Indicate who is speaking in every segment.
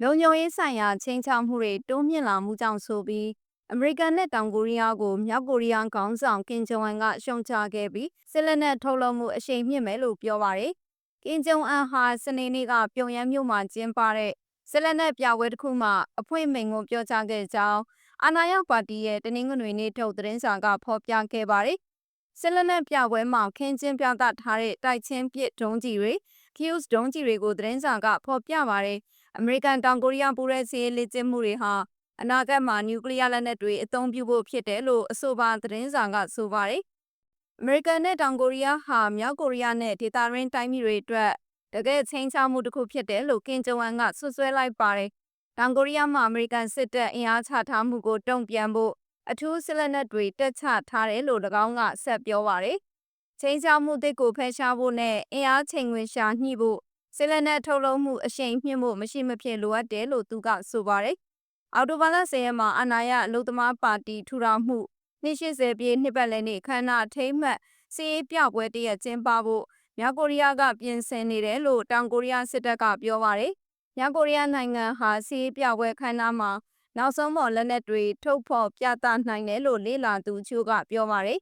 Speaker 1: ခြုံရေးဆိုင်ရာချိန်ချောက်မှုတွေတိုးမြင့်လာမှုကြောင့်ဆိုပြီးအမေရိကန်နဲ့တောင်ကိုရီးယားကိုမြောက်ကိုရီးယားခေါင်းဆောင်ကင်ဂျုံအန်ကရှုံချခဲ့ပြီးစစ်လက်နက်ထုတ်လုပ်မှုအရှိန်မြင့်မယ်လို့ပြောပါတယ်။ကင်ဂျုံအန်ဟာစနေနေ့ကပြုံယမ်းမြို့မှာကျင်းပတဲ့စစ်လက်နက်ပြပွဲတစ်ခုမှာအဖွင့်မိန့်ခွန်းပြောကြားခဲ့ကြောင်းအာဏာရပါတီရဲ့တနင်္ဂနွေနေ့ထုတ်သတင်းစာကဖော်ပြခဲ့ပါတယ်။စစ်လက်နက်ပြပွဲမှာခင်းကျင်းပြသထားတဲ့တိုက်ချင်းပစ်ဒုံးကျည်တွေ Fuse ဒုံးကျည်တွေကိုသတင်းစာကဖော်ပြပါတယ်။အမေရိကန်တောင်ကိုရီးယားပူးရဲစီးရေးလေ့ကျင့်မှုတွေဟာအနာဂတ်မှာနျူကလ িয়ার လက်နက်တွေအသုံးပြုဖို့ဖြစ်တယ်လို့အဆိုပါသတင်းစာကဆိုပါတယ်။အမေရိကန်နဲ့တောင်ကိုရီးယားဟာ မြောက်ကိုရီးယားနဲ့ ဒေသရင်းတိုင်းပြည်တွေအတွက် တကယ်ချင်းချမှုတစ်ခုဖြစ်တယ်လို့ ကင်ဂျုံအန်ကဆွဆွဲလိုက်ပါတယ်။တောင်ကိုရီးယားမှာ အမေရိကန်စစ်တပ် အင်အားချထားမှုကို တုံ့ပြန်ဖို့ အထူးစစ်လက်နက်တွေတက်ချထားတယ်လို့၎င်းက ဆက်ပြောပါတယ်။ ချင်းချမှုတစ်ကိုဖယ်ရှားဖို့နဲ့အင်အားချိန်ဝင်ရှာညှိဖို့စစ်လက်နက်ထုတ်လုပ်မှုအရှိန်မြင့်ဖို့မရှိမဖြစ်လိုအပ်တယ်လို့သူကဆိုပါတယ်။အော်တိုဘာလ10ရက်မှာအာဏာရအလုသမားပါတီထူထောင်မှု280ပြည့်နှစ်ပတ်လည်နေ့ခမ်းနားထိမ့်မှတ်စီးရေးပြပွဲတရက်ကျင်းပဖို့မြောက်ကိုရီးယားကပြင်ဆင်နေတယ်လို့တောင်ကိုရီးယားစစ်တပ်ကပြောပါတယ်။မြောက်ကိုရီးယားနိုင်ငံဟာစီးရေးပြပွဲခမ်းနားမှာနောက်ဆုံးပေါ်လက်နက်တွေထုတ်ဖော်ပြသနိုင်တယ်လို့လေ့လာသူချို့ကပြောပါတယ်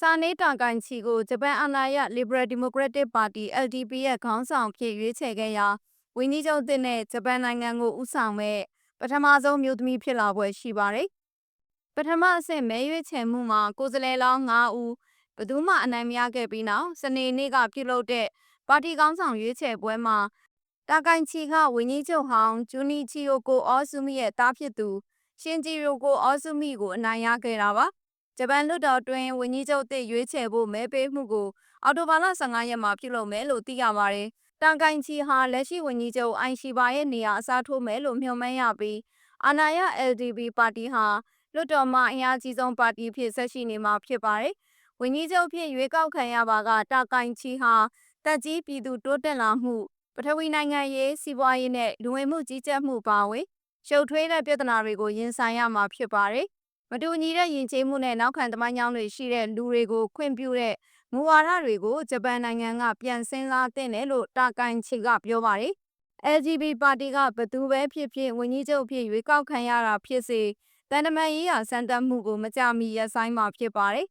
Speaker 1: စာနေတာကန်ချီကိုဂျပန်အာဏာရ Liberal Democratic Party LDP ရဲ့ခေါင်းဆောင်ဖြစ်ရွေးချယ်ခဲ့ရာဝင်းကြီးချုပ်သစ်နဲ့ဂျပန်နိုင်ငံကိုဦးဆောင်မဲ့ပထမဆုံးမျိုးသမီးဖြစ်လာပွဲရှိပါတယ်။ပထမအဆင့်မဲရွေးချယ်မှုမှာကိုယ်စားလှယ်လောင်း9ဦးဘသူမှအနိုင်မရခဲ့ပြီးနောက်စနေနေ့ကပြုလုပ်တဲ့ပါတီခေါင်းဆောင်ရွေးချယ်ပွဲမှာတာကိုင်ချီကဝင်းကြီးချုပ်ဟောင်းဂျူနီချီယိုကိုအော်ဆူမီရဲ့တားဖြစ်သူရှင်ဂျီရိုကိုအော်ဆူမီကိုအနိုင်ရခဲ့တာပါ။ ဂျပန်လွှတ်တော်တွင်ဝန်ကြီးချုပ်သစ်ရွေးချယ်ဖို့မဲပေးမှုကိုအော်တိုဘာလ15ရက်မှာပြုလုပ်မယ်လို့သိရပါတယ်။တန်ကိုင်ချီဟာလက်ရှိဝန်ကြီးချုပ်အိုင်ရှိဘာရဲ့နေရာအစားထိုးမယ်လို့မျှော်မှန်းရပြီးအာဏာရ LDP ပါတီဟာလွှတ်တော်မှအင်အားကြီးဆုံးပါတီဖြစ်ဆက်ရှိနေမှာဖြစ်ပါတယ်။ဝန်ကြီးချုပ်ဖြစ်ရွေးကောက်ခံရပါကတာကိုင်ချီဟာတက်ကြီးပြည်သူတိုးတက်လာမှုပထဝီနိုင်ငံရေးစီးပွားရေးနဲ့လူဝင်မှုကြီးကြပ်မှုပါဝင်ရှုပ်ထွေးတဲ့ပြဿနာတွေကိုရင်ဆိုင်ရမှာဖြစ်ပါတယ် မတူညီတဲ့ယဉ်ကျေးမှုနဲ့နောက်ခံသမိုင်းကြောင်းတွေရှိတဲ့လူတွေကိုခွင့်ပြုတဲ့မူဝါဒတွေကိုဂျပန်နိုင်ငံကပြန်စင်းစားတဲ့လို့တာကိုင်ချီကပြောပါတယ်။ LGB ပါတီကဘသူပဲဖြစ်ဖြစ်ဝန်ကြီးချုပ်ဖြစ်ရွေးကောက်ခံရတာဖြစ်စေတန်တမာရေးရာစံတတ်မှုကိုမကြမီရပ်ဆိုင်းမှာဖြစ်ပါတယ်